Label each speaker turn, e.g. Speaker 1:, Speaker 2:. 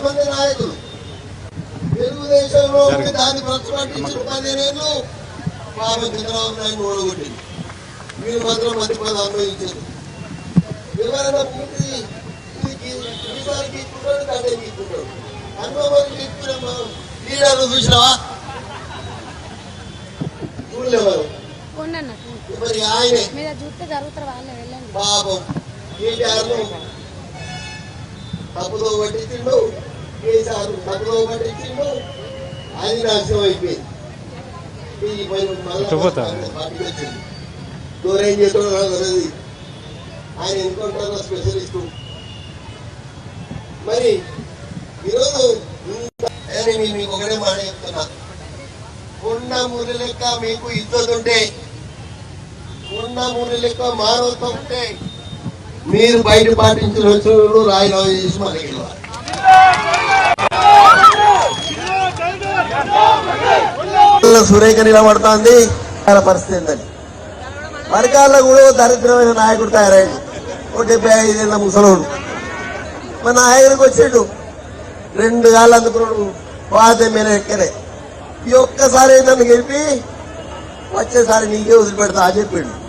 Speaker 1: మంది నాయకులు. తెలుగుదేశంలో ఉండి దాన్ని ప్రతిపాటించిన పదిహేనేళ్ళు పాపం చంద్రబాబు నాయుడు ఓడగొట్టింది మీరు మాత్రం మంచి పదవి అనుభవించారు ఎవరైనా పూర్తి లీడర్లు చూసినావా? చూడలేవారు మరి ఆయనే. పాపం. పట్టించిండు. కేసీఆర్ తప్పుదో పట్టించిండు అది నాశనం అయిపోయింది. ఈ పై మళ్ళా
Speaker 2: ఎటుపోతా?
Speaker 1: పార్టీకి వచ్చింది దూరం తెలియదు ఆయన ఎన్నుకుంటారో స్పెషలిస్టు. మరి ఈరోజు మీకు ఒకటే మాట చెప్తున్నా. కొండ మురి లెక్క మీకు ఇద్దరు ఉంటే ఉన్న మూడు లెక్క మానవత్వం ఉంటే మీరు బయట పాటించిన వచ్చిన రాజీనామా చేసి మనకి గెలవాలి. సురేఖ నిలబడుతోంది. చాలా పరిస్థితి ఏంటని మరికాల్లో కూడా దరిద్రమైన నాయకుడు తయారయ్యాడు ఓ డెబ్బై ఐదేళ్ళ ముసలోడు. మా నాయకుడికి వచ్చాడు. రెండు కాళ్ళు అందుకున్నాడు. పాత మీద ఎక్కడే ఈ ఒక్కసారి నన్ను గెలిపి వచ్చేసారి నీకే వదిలిపెడతా అని చెప్పిండు.